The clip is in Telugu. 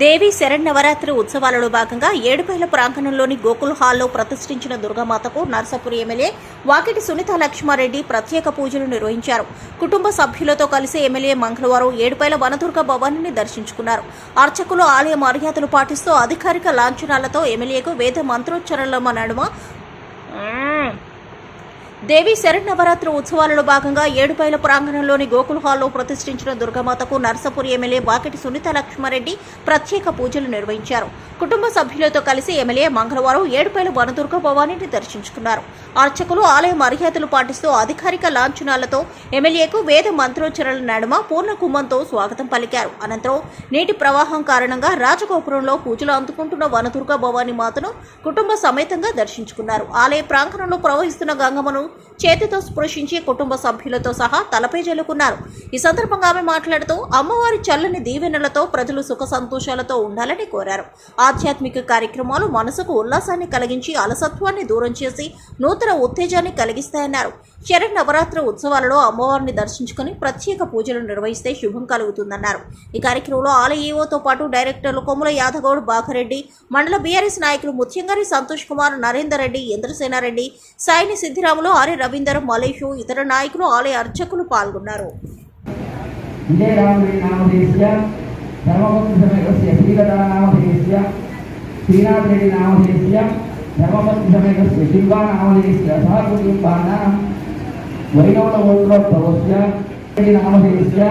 దేవి శరణవరాత్రి ఉత్సవాలలో భాగంగా ఏడుపేల ప్రాంగణంలోని గోకుల్ హాల్లో ప్రతిష్ఠించిన దుర్గామాతకు నర్సాపూర్ ఎమ్మెల్యే వాకిటి సునీత లక్ష్మారెడ్డి ప్రత్యేక పూజలు నిర్వహించారు. కుటుంబ సభ్యులతో కలిసి ఎమ్మెల్యే మంగళవారం ఏడుపేల వనదుర్గ భవానిని దర్శించుకున్నారు. అర్చకులు ఆలయ మర్యాదలు పాటిస్తూ అధికారిక లాంఛనాలతో ఎమ్మెల్యేకు వేద మంత్రోచ్చరణల నడుమ దేవి శరణవరాత్రి ఉత్సవాలలో భాగంగా ఏడుపైల ప్రాంగణంలోని గోకుల్ హాల్లో ప్రతిష్ఠించిన దుర్గామాతకు నర్సపూర్ ఎమ్మెల్యే వాకిటి సునీత లక్ష్మారెడ్డి ప్రత్యేక పూజలు నిర్వహించారు. కుటుంబ సభ్యులతో కలిసి ఎమ్మెల్యే మంగళవారం ఏడుపైల వనదుర్గ భవానీని దర్శించుకున్నారు. అర్చకులు ఆలయ మర్యాదలు పాటిస్తూ అధికారిక లాంఛనాలతో ఎమ్మెల్యేకు వేద మంత్రోచ్చరణల నడుమ పూర్ణ కుంభంతో స్వాగతం పలికారు. అనంతరం నీటి ప్రవాహం కారణంగా రాజగోపురంలో పూజలు అందుకుంటున్న వనదుర్గ భవానీ మాతను కుటుంబ సమేతంగా దర్శించుకున్నారు. ఆలయ ప్రాంగణంలో ప్రవహిస్తున్న గంగమ్మను చేతితో స్పృశించి కుటుంబ సభ్యులతో సహా తలపై జల్లుకున్నారు. ఈ సందర్భంగా ఆమె మాట్లాడుతూ అమ్మవారి చల్లని దీవెనలతో ప్రజలు సుఖ సంతోషాలతో ఉండాలని కోరారు. ఆధ్యాత్మిక కార్యక్రమాలు మనసుకు ఉల్లాసాన్ని కలిగించి అలసత్వాన్ని దూరం చేసి నూతన ఉత్తేజాన్ని కలిగిస్తాయన్నారు. శరణ్ నవరాత్రి ఉత్సవాలలో అమ్మవారిని దర్శించుకుని ప్రత్యేక పూజలు నిర్వహిస్తే శుభం కలుగుతుందన్నారు. ఈ కార్యక్రమంలో ఆలయ ఈవోతో పాటు డైరెక్టర్లు కొముల యాదగౌడ్ బాఖరెడ్డి మండల బీఆర్ఎస్ నాయకులు ముత్యంగారి సంతోష్ కుమార్ నరేందర్ రెడ్డి ఇంద్రసేనారెడ్డి సాయిని సిద్ధిరాములు ఆర్య రవీందర్ మలేషు ఇతర నాయకులు ఆలయ అర్చకులు పాల్గొన్నారు. విజయరామగిరి నామధేయస్య ధర్మపత్ని ధర్మపత్ని శిల్వా నామధేయస్య సహ వైనోద గోత్రోద్భవస్య రెడ్డి నామధేయస్య